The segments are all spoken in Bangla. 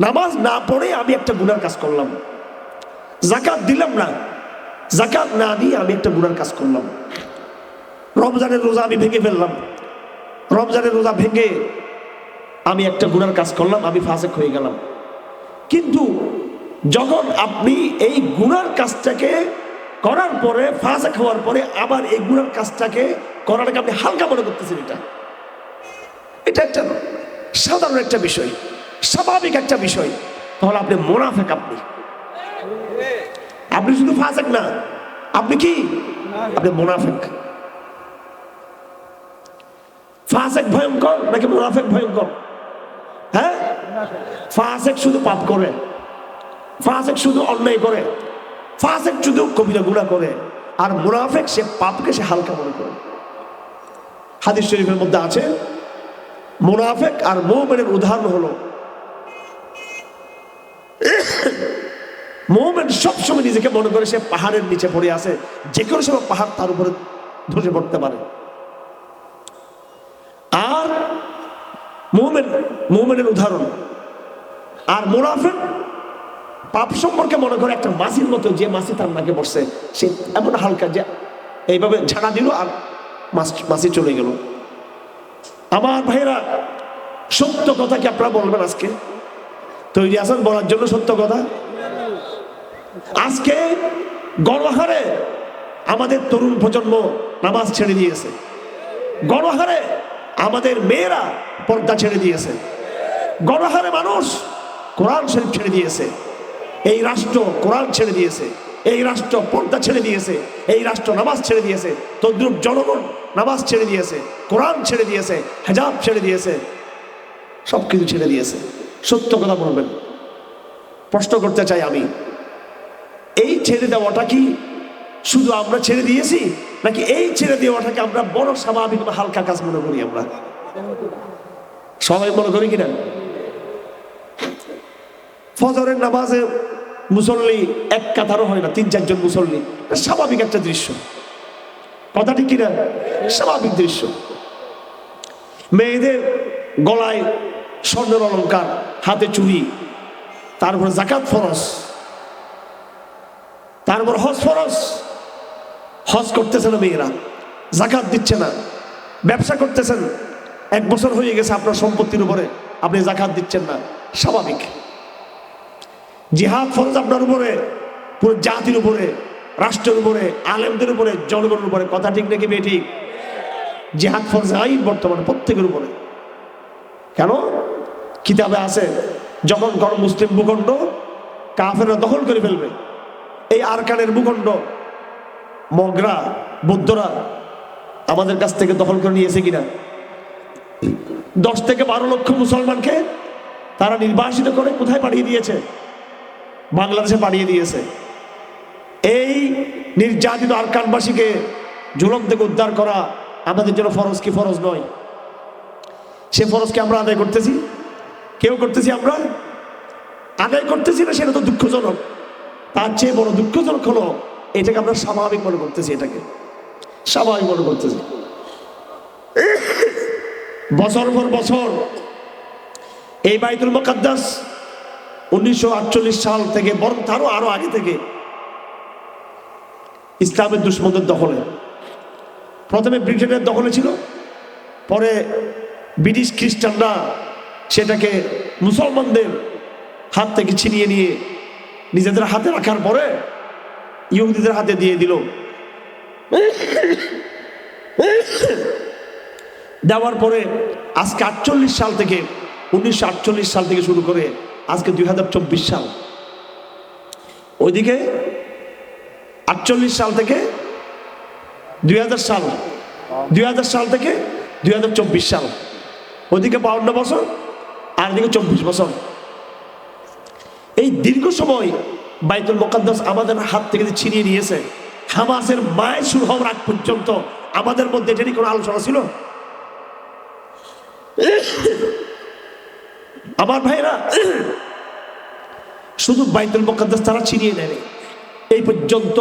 নামাজ না পড়ে আমি একটা গুনার কাজ করলাম। জাকাত দিলাম না। জাকাত না দিয়ে আমি একটা গুনার কাজ করলাম। রমজানের রোজা আমি ভেঙে ফেললাম। রমজানের রোজা ভেঙে আমি একটা গুনার কাজ করলাম, আমি ফাঁসেক হয়ে গেলাম। কিন্তু যখন আপনি এই গুনার কাজটাকে করার পরে, ফাঁসেক হওয়ার পরে আবার এই গুনার কাজটাকে করাটাকে আপনি হালকা মনে করতেছেন এটা। এটা একটা সাধারণ একটা বিষয়। স্বাভাবিক একটা বিষয়। তাহলে আপনি মোনাফেক আপনি। আপনি শুধু ফাঁসেক না, আপনি কি? আপনি মোনাফেক। ফাসেক ভয়ঙ্কর নাকি মুনাফেক ভয়ঙ্কর? হ্যাঁ? ফাসেক শুধু পাপ করে। ফাসেক শুধু অন্যায় করে। ফাসেক শুধু কবিরা গুণা করে। আর মুনাফেক সে পাপকে সে হালকা মনে করে। হাদিস শরীফের মধ্যে আছে, মুনাফেক আর মোমেনের উদাহরণ হলো মোমেন সবসময় নিজেকে মনে করে সে পাহাড়ের নিচে পড়ে আছে, যে কোনো সময় পাহাড় তার উপরে ধসে পড়তে পারে। আর মোমেন, মোমেনের উদাহরণ। আর মুনাফেক পাপ সম্পর্কে মনে করে একটা মাসির মতো, যে মাসি তার নাকে বসছে, সে এমন হালকা যে এইভাবে ঝাড়া দিল আর মাস চলে গেল। আমার ভাইরা সত্য কথা কি আপনারা বলবেন আজকে? তৈরি আছেন বলার জন্য সত্য কথা আজকে গণহারে আমাদের তরুণ প্রজন্ম নামাজ ছেড়ে দিয়েছে গণহারে আমাদের মেয়েরা পর্দা ছেড়ে দিয়েছে গণহারে মানুষ কোরআন শরীফ ছেড়ে দিয়েছে এই রাষ্ট্র কোরআন ছেড়ে দিয়েছে এই রাষ্ট্র পর্দা ছেড়ে দিয়েছে এই রাষ্ট্র নামাজ ছেড়ে দিয়েছে তদ্রুপ জনগণ নামাজ ছেড়ে দিয়েছে কোরআন ছেড়ে দিয়েছে হেজাব ছেড়ে দিয়েছে সব কিছু ছেড়ে দিয়েছে সত্য কথা বলবেন। প্রশ্ন করতে চাই আমি, এই ছেড়ে দেওয়াটা কি শুধু আমরা ছেড়ে দিয়েছি, নাকি এই ছেড়ে দেওয়াটাকে আমরা বড় স্বাভাবিক বা হালকা কাজ মনে করি আমরা? সবাই মনে করি কিনা? ফজরের নামাজে মুসল্লি এক কাতারও হয় না, তিন চারজন মুসল্লি। স্বাভাবিক একটা দৃশ্য। কথা ঠিক কিনা? স্বাভাবিক দৃশ্য। মেয়েদের গলায় স্বর্ণের অলঙ্কার হাতে চুড়ি তারপর জাকাত ফরস তারপর হজ ফরস হজ করতেছে না মেয়েরা, জাকাত দিচ্ছে না, ব্যবসা করতেছেন। এক বছর হয়ে গেছে আপনার সম্পত্তির উপরে, আপনি জাকাত দিচ্ছেন না, স্বাভাবিক। জিহাদ ফরজ আপনার উপরে, পুরো জাতির উপরে, রাষ্ট্রের উপরে, আলেমদের উপরে, জনগণের উপরে, কথা ঠিক নাকি বেঠিক? জিহাদ ফরজ আইন বর্তমানে প্রত্যেকের উপরে। কেন? কিতাবে আছে, যখন কোন মুসলিম ভূখণ্ড কাফেররা দখল করে ফেলবে, এই আরকানের ভূখণ্ড, মগরা, বৌদ্ধরা আমাদের কাছ থেকে দখল করে নিয়েছে কিনা? দশ থেকে বারো লক্ষ মুসলমানকে তারা নির্বাসিত করে কোথায় পাঠিয়ে দিয়েছে? বাংলাদেশে পাঠিয়ে দিয়েছে। এই নির্যাতিত আরকানবাসীকে ঝুলক থেকে উদ্ধার করা আমাদের জন্য ফরজ কি ফরজ নয়? সে ফরজকে আমরা আদায় করতেছি? কেউ করতেছি আমরা? আদায় করতেছি না, সেটা তো দুঃখজনক। তার চেয়ে বড় দুঃখজনক হলো, এটাকে আমরা স্বাভাবিক মনে করতেছি এটাকে। স্বাভাবিক মনে করতেছি। বছর পর বছর, এই বাইতুল মুকাদ্দাস উনিশশো সাল থেকে বরং তারও আরও আগে থেকে ইসলামের দুশ্মনদের দখলে। প্রথমে ব্রিটেনের দখলে ছিল, পরে ব্রিটিশ খ্রিস্টানরা সেটাকে মুসলমানদের হাত থেকে ছিনিয়ে নিয়ে নিজেদের হাতে রাখার পরে ইহুদিদের হাতে দিয়ে দিল। দেওয়ার পরে আজকে আটচল্লিশ সাল থেকে, উনিশশো আটচল্লিশ সাল থেকে শুরু করে আজকে দুই হাজার চব্বিশ সাল। ওইদিকে আটচল্লিশ সাল থেকে দুই হাজার সাল, দুই হাজার সাল থেকে দুই হাজার চব্বিশ সাল। ওইদিকে বাউন্ন বছর আর এদিকে চব্বিশ বছর। এই দীর্ঘ সময় বাইতুল মোকাদ্দাস আমাদের হাত থেকে ছিনিয়ে নিয়েছে, হামাসের মায়ের শুরু হওয়ার আগ পর্যন্ত আমাদের মধ্যে এটারই কোনো আলোচনা ছিল? আমার ভাইরা শুধু বাইতুল মোকাদ্দাস তারা ছিনিয়ে নেয় এই পর্যন্ত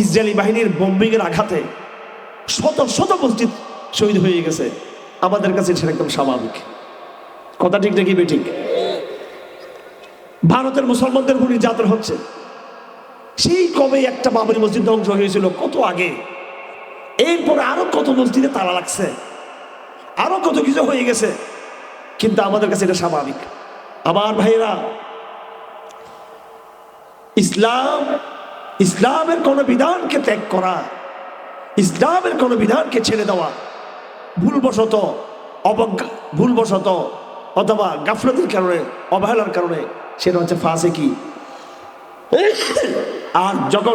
ইসরায়েলি বাহিনীর বোম্বিং এর আঘাতে শত শত মসজিদ শহীদ হয়ে গেছে। আমাদের কাছে সেটা একদম স্বাভাবিক। কথা ঠিক নাকি বেঠিক? ভারতের মুসলমানদের উপর নির্যাতন হচ্ছে। সেই কবে একটা বাবরি মসজিদ ধ্বংস হয়েছিল, কত আগে? এরপরে আরও কত মসজিদে তালা লাগছে, আরও কত কিছু হয়ে গেছে। কিন্তু আমাদের কাছে এটা স্বাভাবিক। আমার ভাইয়েরা, ইসলাম, ইসলামের কোন বিধানকে ত্যাগ করা, ইসলামের কোন বিধানকে ছেড়ে দেওয়া ভুলবশত অবজ্ঞা, ভুলবশত অথবা গাফলতির কারণে অবহেলার কারণে সেটা হচ্ছে ফাঁসে কি আর যখন